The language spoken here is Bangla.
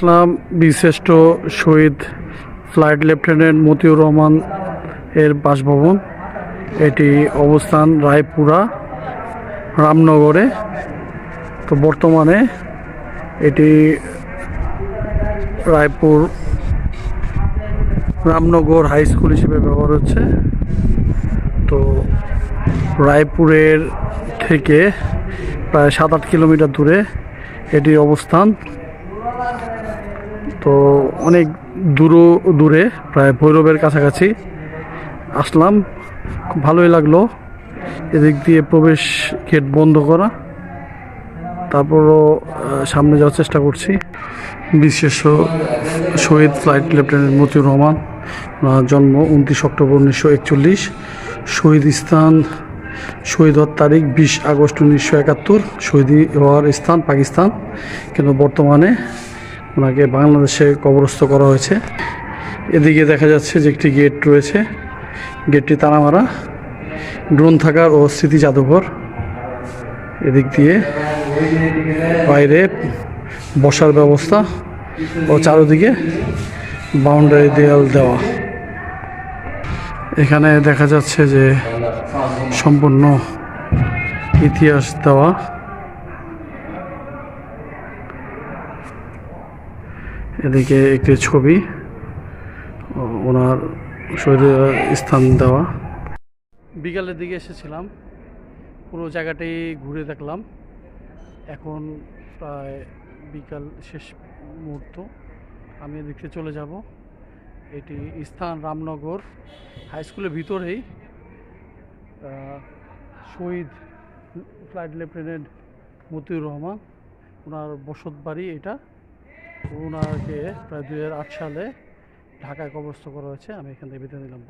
ইসলাম বিশিষ্ট শহীদ ফ্লাইট লেফটেন্যান্ট মতিউর রহমান এর বাসভবন। এটি অবস্থান রায়পুরা, রামনগরে। তো বর্তমানে এটি রায়পুর, রামনগর হাই স্কুল হিসেবে ব্যবহার হচ্ছে। তো রায়পুরের থেকে প্রায় সাত আট কিলোমিটার দূরে এটির অবস্থান। তো অনেক দূর দূরে, প্রায় ভৈরবের কাছাকাছি। আসলাম, খুব ভালোই লাগল। এদিক দিয়ে প্রবেশ গেট বন্ধ করা। তারপরও সামনে যাওয়ার চেষ্টা করছি। বিশেষ শহীদ ফ্লাইট লেফটেন্যান্ট মতিউর রহমান, ওনার জন্ম উনত্রিশ অক্টোবর উনিশশো একচল্লিশ। শহীদ স্থান, শহীদ হওয়ার তারিখ বিশ আগস্ট উনিশশো একাত্তর। শহীদ হওয়ার স্থান পাকিস্তান। কিন্তু বর্তমানে ওনাকে বাংলাদেশে কবরস্থ করা হয়েছে। এদিকে দেখা যাচ্ছে যে একটি গেট রয়েছে। গেটটি তালা মারা গ্রন্থাগার ও স্মৃতি জাদুঘর। এদিক দিয়ে বাইরে বসার ব্যবস্থা ও চারোদিকে বাউন্ডারি দেয়াল দেওয়া। এখানে দেখা যাচ্ছে যে সম্পূর্ণ ইতিহাস দেওয়া। এদিকে একটি ছবি ওনার শহীদের স্থান দেওয়া। বিকালের দিকে এসেছিলাম, পুরো জায়গাটাই ঘুরে দেখলাম। এখন প্রায় বিকাল শেষ মুহূর্ত। আমি এদিকে চলে যাব। এটি স্থান রামনগর হাই স্কুলের ভিতরেই শহীদ ফ্লাইট লেফটেন্যান্ট মতিউর রহমান, ওনার বসত বাড়ি এটা। ওনাকে প্রায় দুই হাজার আট সালে ঢাকায় কবস্থ করা হয়েছে। আমি এখান থেকে বিদায় নিলাম।